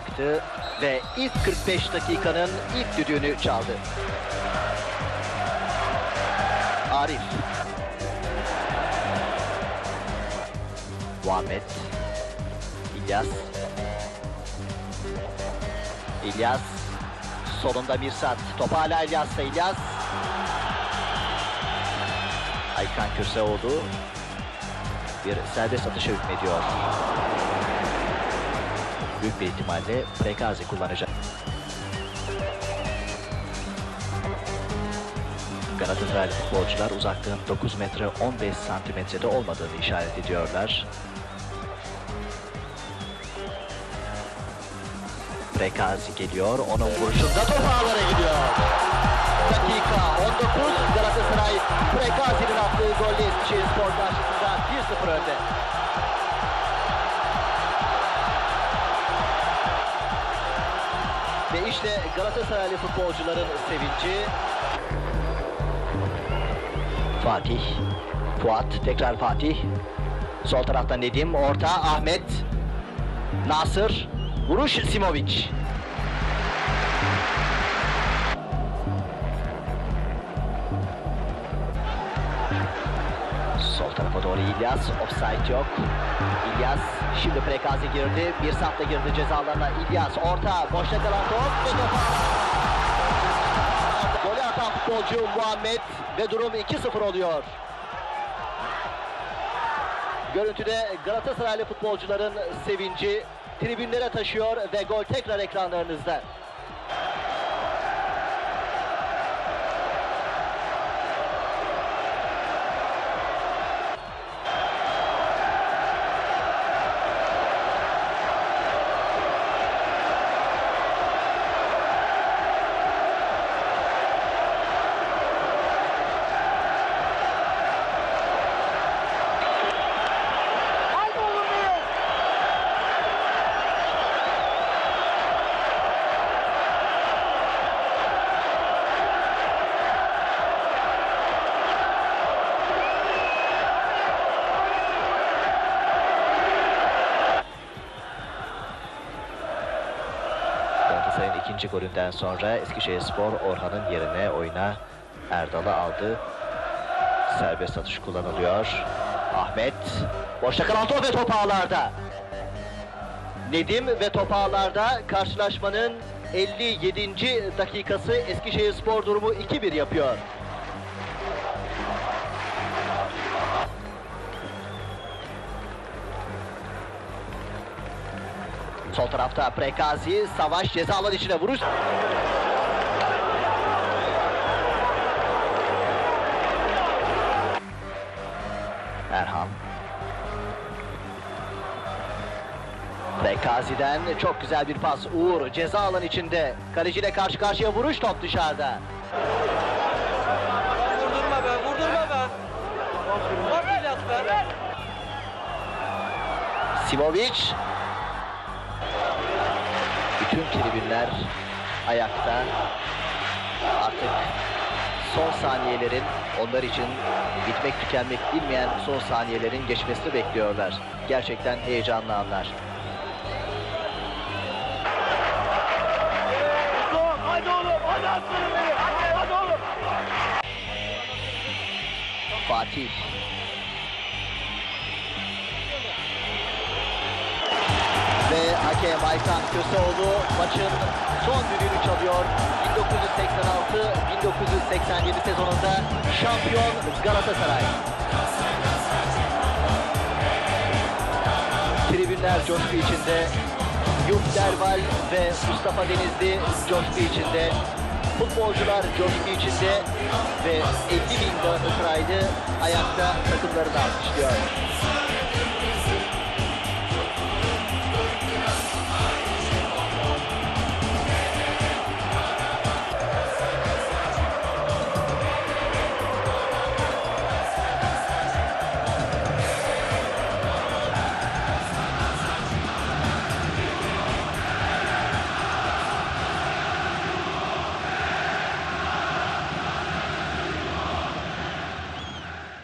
baktı ve ilk 45 dakikanın ilk düdüğünü çaldı. Arif. Muhammed. İlyas. İlyas. Solunda Mirsat. Topu hala İlyas'ta. İlyas. Aykan Kürseoğlu bir serbest atışa hükmediyor. Büyük bir ihtimalle Prekazi kullanacak. Galatasaraylı futbolcular uzaklığın 9 metre 15 santimetrede olmadığını işaret ediyorlar. Prekazi geliyor. Onun vuruşunda top ağlara gidiyor. Ve işte Galatasaraylı futbolcuların sevinci. Fatih, Fuat, tekrar Fatih. Sol taraftan Nedim, orta Ahmet, Nasır, vuruş Simovic. Tarafa doğru İlyas, offside yok. İlyas şimdi Prekazi girdi, bir safta girdi cezalarına. İlyas orta, boşta kalan top ve Golü atan futbolcu Muhammed ve durum 2-0 oluyor. Görüntüde Galatasaraylı futbolcuların sevinci tribünlere taşıyor ve gol tekrar ekranlarınızda. İkinci golünden sonra Eskişehirspor Orhan'ın yerine oyuna Erdal'ı aldı. Serbest atış kullanılıyor. Ahmet boşta kalan top ve top ağlarda. Nedim ve top ağlarda karşılaşmanın 57. dakikası Eskişehirspor durumu 2-1 yapıyor. Sol tarafta Prekazi, Savaş ceza alan içine vuruş. Erhan. Prekazi'den çok güzel bir pas. Uğur ceza alan içinde. Kaleciyle karşı karşıya vuruş top dışarıda. Vurdurma be, vurdurma be. Bak be. Simovic. Tribünler ayakta. Artık son saniyelerin onlar için bitmek tükenmek bilmeyen son saniyelerin geçmesini bekliyorlar. Gerçekten heyecanlı anlar. Hadi oğlum, hadi aslanım benim. Hadi, hadi oğlum. Fatih. Ve hakem Aykan Köseoğlu maçın son düdüğünü çalıyor. 1986-1987 sezonunda şampiyon Galatasaray. Tribünler coşku içinde. Yuf Derval ve Mustafa Denizli coşku içinde. Futbolcular coşku içinde ve 50 bin Galatasaraylı ayakta takımlarını alkışlıyor.